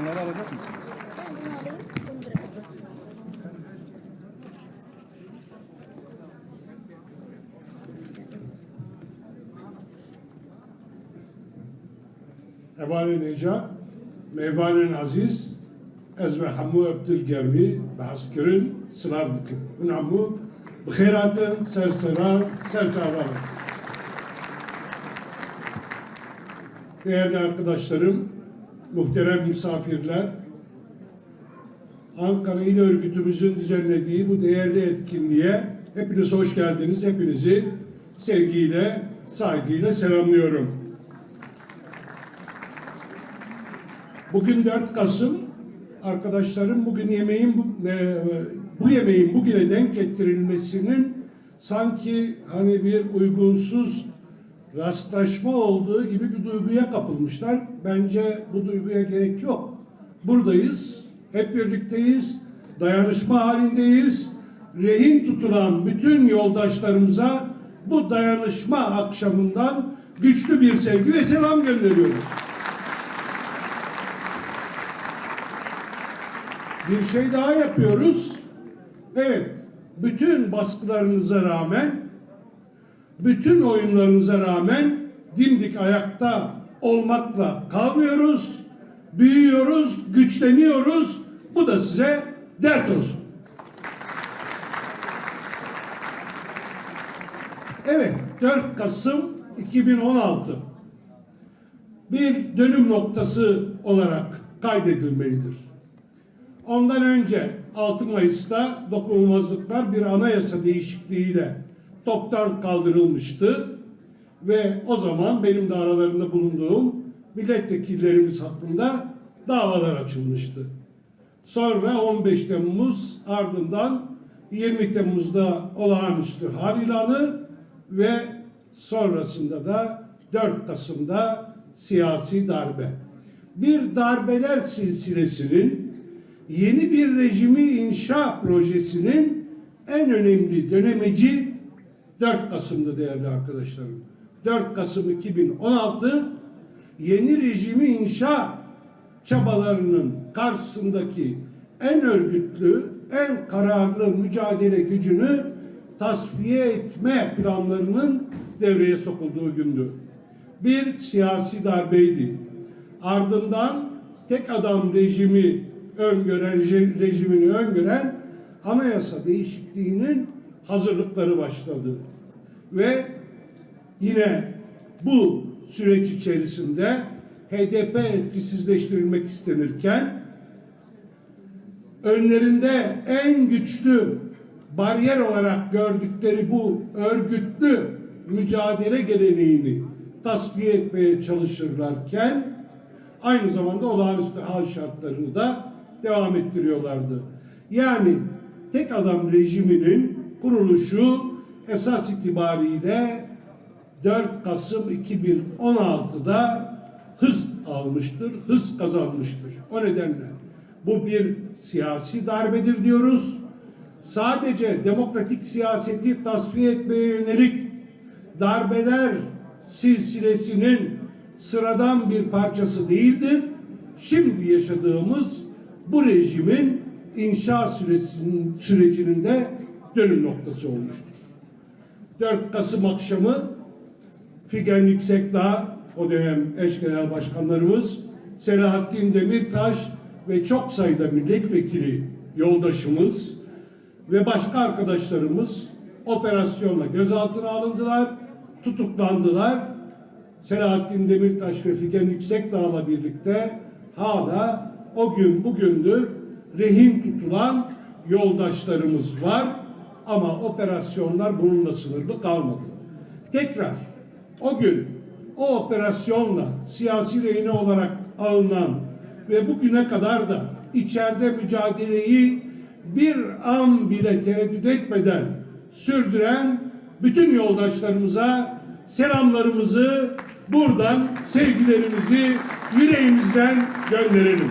Onları alacak mısınız? Evanen Neca, Meyvanen Aziz, Ez ve Hamu Abdülgermi ve Hasker'in sınav dikim. Unamu, bixeyratın sersera, serçavar. Değerli arkadaşlarım, muhterem misafirler, Ankara İl Örgütümüzün düzenlediği bu değerli etkinliğe hepiniz hoş geldiniz. Hepinizi sevgiyle, saygıyla selamlıyorum. Bugün 4 Kasım. Arkadaşlarım bugün yemeğin e, bu yemeğin bugüne denk getirilmesinin sanki hani bir uygunsuz rastlaşma olduğu gibi bir duyguya kapılmışlar. Bence bu duyguya gerek yok. Buradayız, hep birlikteyiz, dayanışma halindeyiz. Rehin tutulan bütün yoldaşlarımıza bu dayanışma akşamından güçlü bir sevgi ve selam gönderiyoruz. Bir şey daha yapıyoruz. Evet, bütün baskılarınıza rağmen, bütün oyunlarınıza rağmen dimdik ayakta olmakla kalmıyoruz. Büyüyoruz, güçleniyoruz. Bu da size dert olsun. Evet, 4 Kasım 2016 bir dönüm noktası olarak kaydedilmelidir. Ondan önce 6 Mayıs'ta dokunulmazlıklar bir anayasa değişikliğiyle toptan kaldırılmıştı ve o zaman benim de aralarında bulunduğum milletvekillerimiz hakkında davalar açılmıştı. Sonra 15 Temmuz ardından 20 Temmuz'da olağanüstü hal ilanı ve sonrasında da 4 Kasım'da siyasi darbe. Bir darbeler silsilesinin yeni bir rejimi inşa projesinin en önemli dönemeci 4 Kasım'da değerli arkadaşlarım. 4 Kasım 2016 yeni rejimi inşa çabalarının karşısındaki en örgütlü, en kararlı mücadele gücünü tasfiye etme planlarının devreye sokulduğu gündü. Bir siyasi darbeydi. Ardından tek adam rejimi öngören, reji- rejimini öngören anayasa değişikliğinin hazırlıkları başladı. Ve yine bu süreç içerisinde HDP etkisizleştirilmek istenirken önlerinde en güçlü bariyer olarak gördükleri bu örgütlü mücadele geleneğini tasfiye etmeye çalışırlarken aynı zamanda olağanüstü hal şartlarını da devam ettiriyorlardı. Yani tek adam rejiminin kuruluşu esas itibariyle 4 Kasım 2016'da hız almıştır, hız kazanmıştır. O nedenle bu bir siyasi darbedir diyoruz. Sadece demokratik siyaseti tasfiye etmeye yönelik darbeler silsilesinin sıradan bir parçası değildir. Şimdi yaşadığımız bu rejimin inşa süresinin, sürecinin de dönüm noktası olmuştur. 4 Kasım akşamı Figen Yüksekdağ, o dönem eş genel başkanlarımız Selahattin Demirtaş ve çok sayıda milletvekili yoldaşımız ve başka arkadaşlarımız operasyonla gözaltına alındılar, tutuklandılar. Selahattin Demirtaş ve Figen Yüksekdağ'la birlikte hala o gün bugündür rehin tutulan yoldaşlarımız var ama operasyonlar bununla sınırlı kalmadı. Tekrar o gün o operasyonla siyasi rehine olarak alınan ve bugüne kadar da içeride mücadeleyi bir an bile tereddüt etmeden sürdüren bütün yoldaşlarımıza selamlarımızı buradan sevgilerimizi yüreğimizden gönderelim.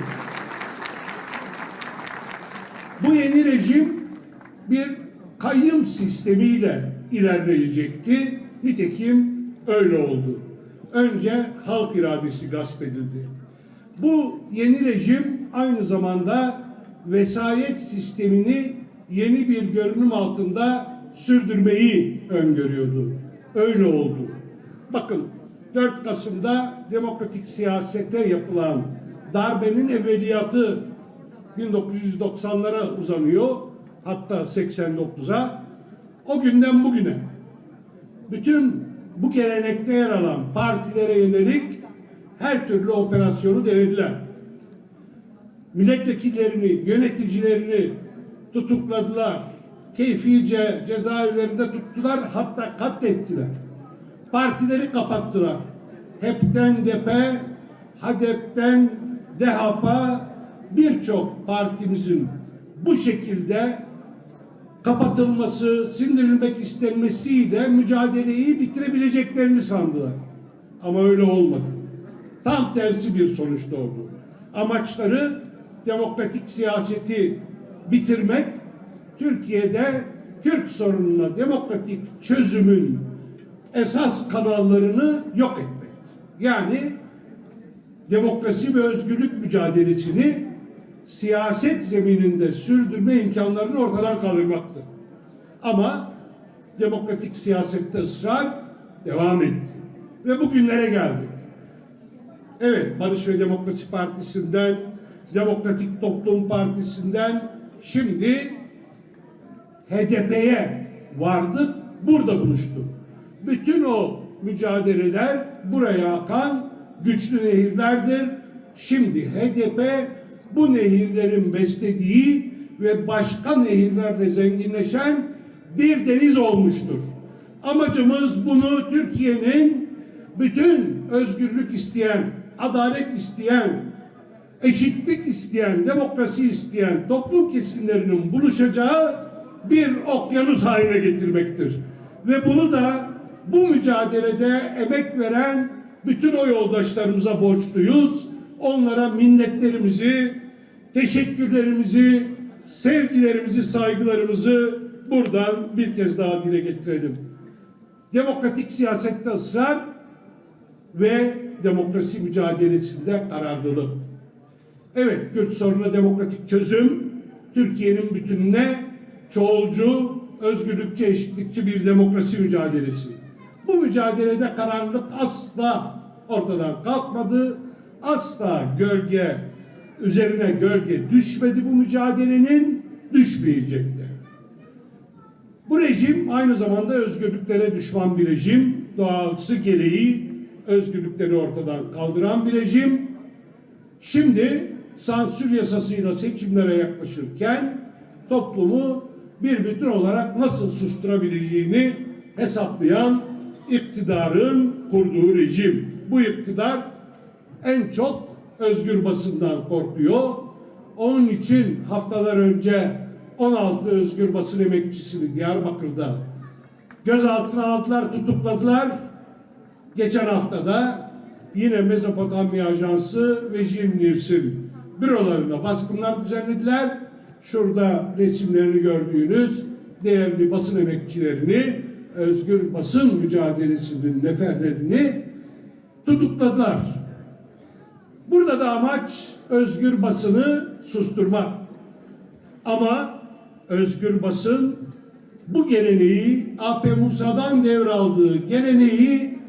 Bu yeni rejim bir kayyım sistemiyle ilerleyecekti. Nitekim öyle oldu. Önce halk iradesi gasp edildi. Bu yeni rejim aynı zamanda vesayet sistemini yeni bir görünüm altında sürdürmeyi öngörüyordu. Öyle oldu. Bakın 4 Kasım'da demokratik siyasete yapılan darbenin evveliyatı 1990'lara uzanıyor. Hatta 89'a. O günden bugüne bütün bu gelenekte yer alan partilere yönelik her türlü operasyonu denediler. Milletvekillerini, yöneticilerini tutukladılar. Keyfice cezaevlerinde tuttular, hatta katlettiler. Partileri kapattılar. HEP'ten DEP'e, HADEP'ten DEHAP'a birçok partimizin bu şekilde kapatılması, sindirilmek istenmesiyle mücadeleyi bitirebileceklerini sandılar. Ama öyle olmadı. Tam tersi bir sonuç doğdu. Amaçları demokratik siyaseti bitirmek, Türkiye'de Kürt sorununa demokratik çözümün esas kanallarını yok etmek. Yani demokrasi ve özgürlük mücadelesini siyaset zemininde sürdürme imkanlarını ortadan kaldırmaktı. Ama demokratik siyasette ısrar devam etti. Ve bugünlere geldik. Evet, Barış ve Demokrasi Partisi'nden, Demokratik Toplum Partisi'nden şimdi HDP'ye vardık, burada buluştuk. Bütün o mücadeleler buraya akan güçlü nehirlerdir. Şimdi HDP bu nehirlerin beslediği ve başka nehirlerle zenginleşen bir deniz olmuştur. Amacımız bunu Türkiye'nin bütün özgürlük isteyen, adalet isteyen, eşitlik isteyen, demokrasi isteyen toplum kesimlerinin buluşacağı bir okyanus haline getirmektir. Ve bunu da bu mücadelede emek veren bütün o yoldaşlarımıza borçluyuz. Onlara minnetlerimizi, teşekkürlerimizi, sevgilerimizi, saygılarımızı buradan bir kez daha dile getirelim. Demokratik siyasette ısrar ve demokrasi mücadelesinde kararlılık. Evet, Kürt sorununa demokratik çözüm, Türkiye'nin bütününe çoğulcu, özgürlükçü, eşitlikçi bir demokrasi mücadelesi. Bu mücadelede kararlılık asla ortadan kalkmadı, asla gölge üzerine gölge düşmedi bu mücadelenin, düşmeyecekti. Bu rejim aynı zamanda özgürlüklere düşman bir rejim, doğası gereği özgürlükleri ortadan kaldıran bir rejim. Şimdi sansür yasasıyla seçimlere yaklaşırken toplumu bir bütün olarak nasıl susturabileceğini hesaplayan iktidarın kurduğu rejim. Bu iktidar en çok özgür basından korkuyor. Onun için haftalar önce 16 özgür basın emekçisini Diyarbakır'da gözaltına aldılar, tutukladılar. Geçen haftada yine Mezopotamya Ajansı ve Jim News'in bürolarına baskınlar düzenlediler. Şurada resimlerini gördüğünüz değerli basın emekçilerini, özgür basın mücadelesinin neferlerini tutukladılar. Burada da amaç özgür basını susturmak. Ama özgür basın bu geleneği AP Musa'dan devraldığı geleneği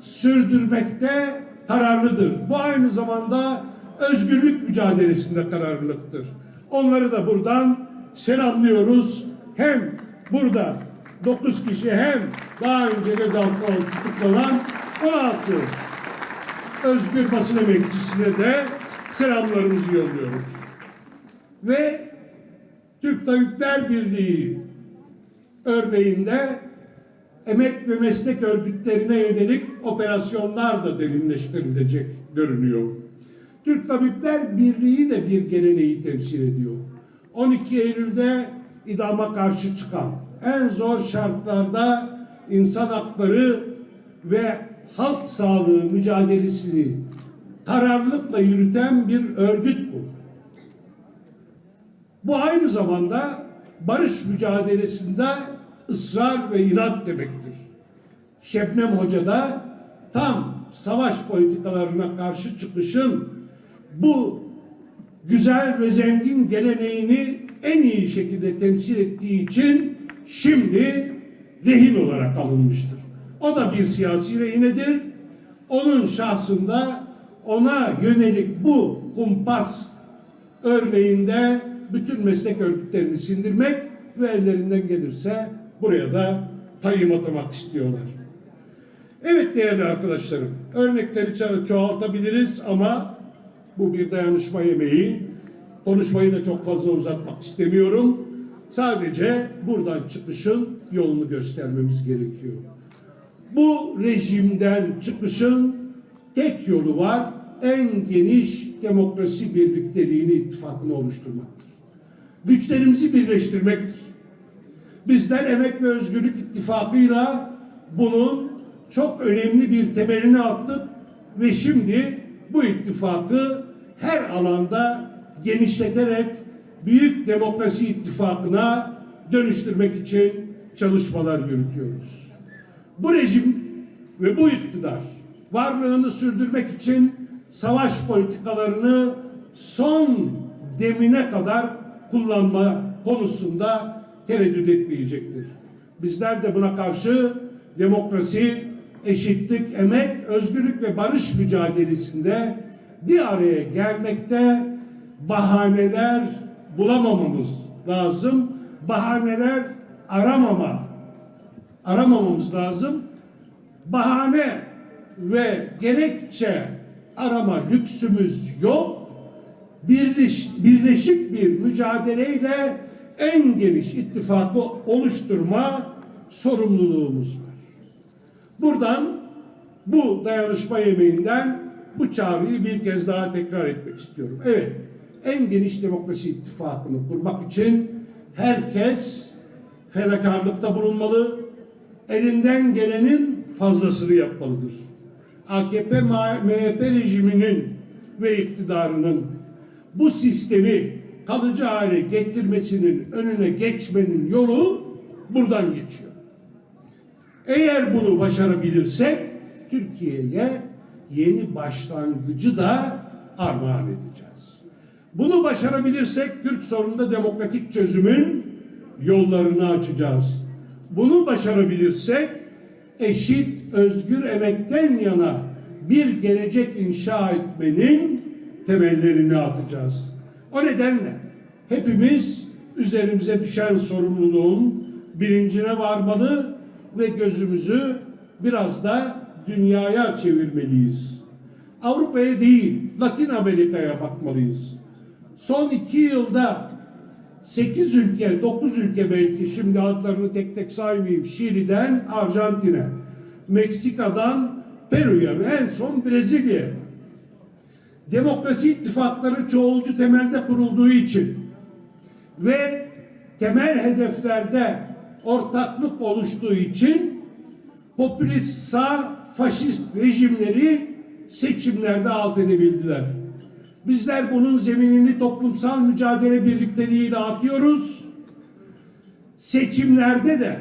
sürdürmekte kararlıdır. Bu aynı zamanda özgürlük mücadelesinde kararlılıktır. Onları da buradan selamlıyoruz. Hem burada 9 kişi hem daha önce gözaltına tutuklanan 16 özgür basın emekçisine de selamlarımızı yolluyoruz. Ve Türk Tabipler Birliği örneğinde emek ve meslek örgütlerine yönelik operasyonlar da derinleştirilecek görünüyor. Türk Tabipler Birliği de bir geleneği temsil ediyor. 12 Eylül'de idama karşı çıkan, en zor şartlarda insan hakları ve halk sağlığı mücadelesini kararlılıkla yürüten bir örgüt bu. Bu aynı zamanda barış mücadelesinde ısrar ve inat demektir. Şebnem Hoca da tam savaş politikalarına karşı çıkışın bu güzel ve zengin geleneğini en iyi şekilde temsil ettiği için şimdi rehin olarak alınmıştır. O da bir siyasi rehinedir. Onun şahsında ona yönelik bu kumpas örneğinde bütün meslek örgütlerini sindirmek ve ellerinden gelirse buraya da tayin atamak istiyorlar. Evet değerli arkadaşlarım, örnekleri ço- çoğaltabiliriz ama bu bir dayanışma yemeği. Konuşmayı da çok fazla uzatmak istemiyorum. Sadece buradan çıkışın yolunu göstermemiz gerekiyor. Bu rejimden çıkışın tek yolu var. En geniş demokrasi birlikteliğini, ittifakını oluşturmaktır. Güçlerimizi birleştirmektir. Bizler Emek ve Özgürlük İttifakı'yla bunun çok önemli bir temelini attık ve şimdi bu ittifakı her alanda genişleterek büyük demokrasi ittifakına dönüştürmek için çalışmalar yürütüyoruz. Bu rejim ve bu iktidar varlığını sürdürmek için savaş politikalarını son demine kadar kullanma konusunda tereddüt etmeyecektir. Bizler de buna karşı demokrasi, eşitlik, emek, özgürlük ve barış mücadelesinde bir araya gelmekte bahaneler bulamamamız lazım. Bahaneler aramama aramamamız lazım. Bahane ve gerekçe arama lüksümüz yok. Birleş, birleşik bir mücadeleyle en geniş ittifakı oluşturma sorumluluğumuz var. Buradan bu dayanışma yemeğinden bu çağrıyı bir kez daha tekrar etmek istiyorum. Evet, en geniş demokrasi ittifakını kurmak için herkes fedakarlıkta bulunmalı, elinden gelenin fazlasını yapmalıdır. AKP MHP rejiminin ve iktidarının bu sistemi kalıcı hale getirmesinin önüne geçmenin yolu buradan geçiyor. Eğer bunu başarabilirsek Türkiye'ye yeni başlangıcı da armağan edeceğiz. Bunu başarabilirsek Kürt sorununda demokratik çözümün yollarını açacağız. Bunu başarabilirsek eşit, özgür emekten yana bir gelecek inşa etmenin temellerini atacağız. O nedenle hepimiz üzerimize düşen sorumluluğun bilincine varmalı ve gözümüzü biraz da dünyaya çevirmeliyiz. Avrupa'ya değil, Latin Amerika'ya bakmalıyız. Son iki yılda 8 ülke, 9 ülke belki şimdi adlarını tek tek saymayayım. Şili'den Arjantin'e, Meksika'dan Peru'ya ve en son Brezilya'ya. Demokrasi ittifakları çoğulcu temelde kurulduğu için ve temel hedeflerde ortaklık oluştuğu için popülist sağ faşist rejimleri seçimlerde alt edebildiler. Bizler bunun zeminini toplumsal mücadele birlikteliğiyle atıyoruz. Seçimlerde de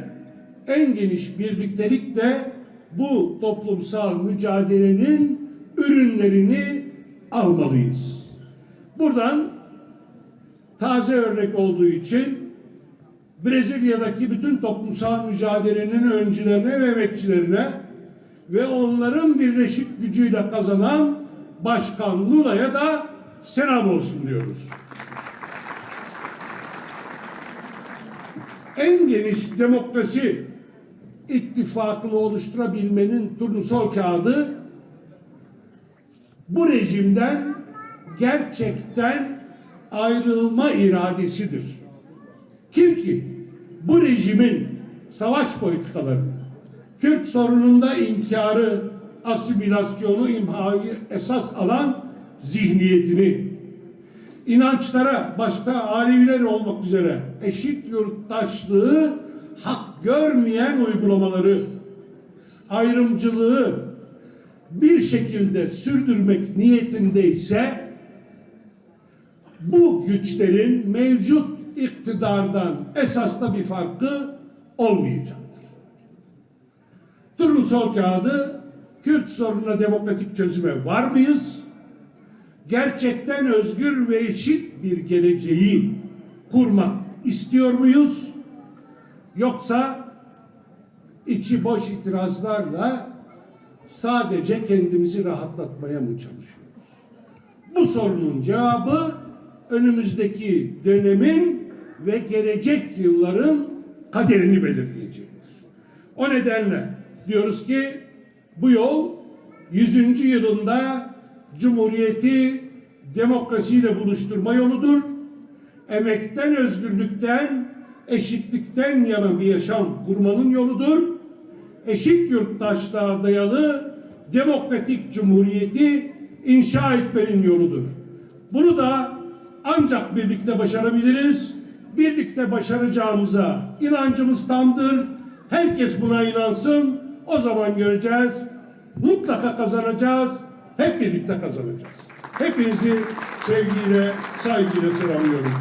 en geniş birliktelikle bu toplumsal mücadelenin ürünlerini almalıyız. Buradan taze örnek olduğu için Brezilya'daki bütün toplumsal mücadelenin öncülerine ve emekçilerine ve onların birleşik gücüyle kazanan Başkan Lula'ya da selam olsun diyoruz. En geniş demokrasi ittifakını oluşturabilmenin turnusol kağıdı bu rejimden gerçekten ayrılma iradesidir. Kim ki bu rejimin savaş politikaları, Kürt sorununda inkarı, asimilasyonu, imhayı esas alan zihniyetini, inançlara, başta Aleviler olmak üzere eşit yurttaşlığı hak görmeyen uygulamaları, ayrımcılığı bir şekilde sürdürmek niyetindeyse bu güçlerin mevcut iktidardan esasda bir farkı olmayacaktır. Turnusol kağıdı Kürt sorununa demokratik çözüme var mıyız? Gerçekten özgür ve eşit bir geleceği kurmak istiyor muyuz? Yoksa içi boş itirazlarla sadece kendimizi rahatlatmaya mı çalışıyoruz? Bu sorunun cevabı önümüzdeki dönemin ve gelecek yılların kaderini belirleyecektir. O nedenle diyoruz ki bu yol 100. yılında Cumhuriyeti demokrasiyle buluşturma yoludur. Emekten, özgürlükten, eşitlikten yana bir yaşam kurmanın yoludur. Eşit yurttaşlığa dayalı demokratik cumhuriyeti inşa etmenin yoludur. Bunu da ancak birlikte başarabiliriz. Birlikte başaracağımıza inancımız tamdır. Herkes buna inansın. O zaman göreceğiz. Mutlaka kazanacağız. Hep birlikte kazanacağız. Hepinizi sevgiyle, saygıyla selamlıyorum.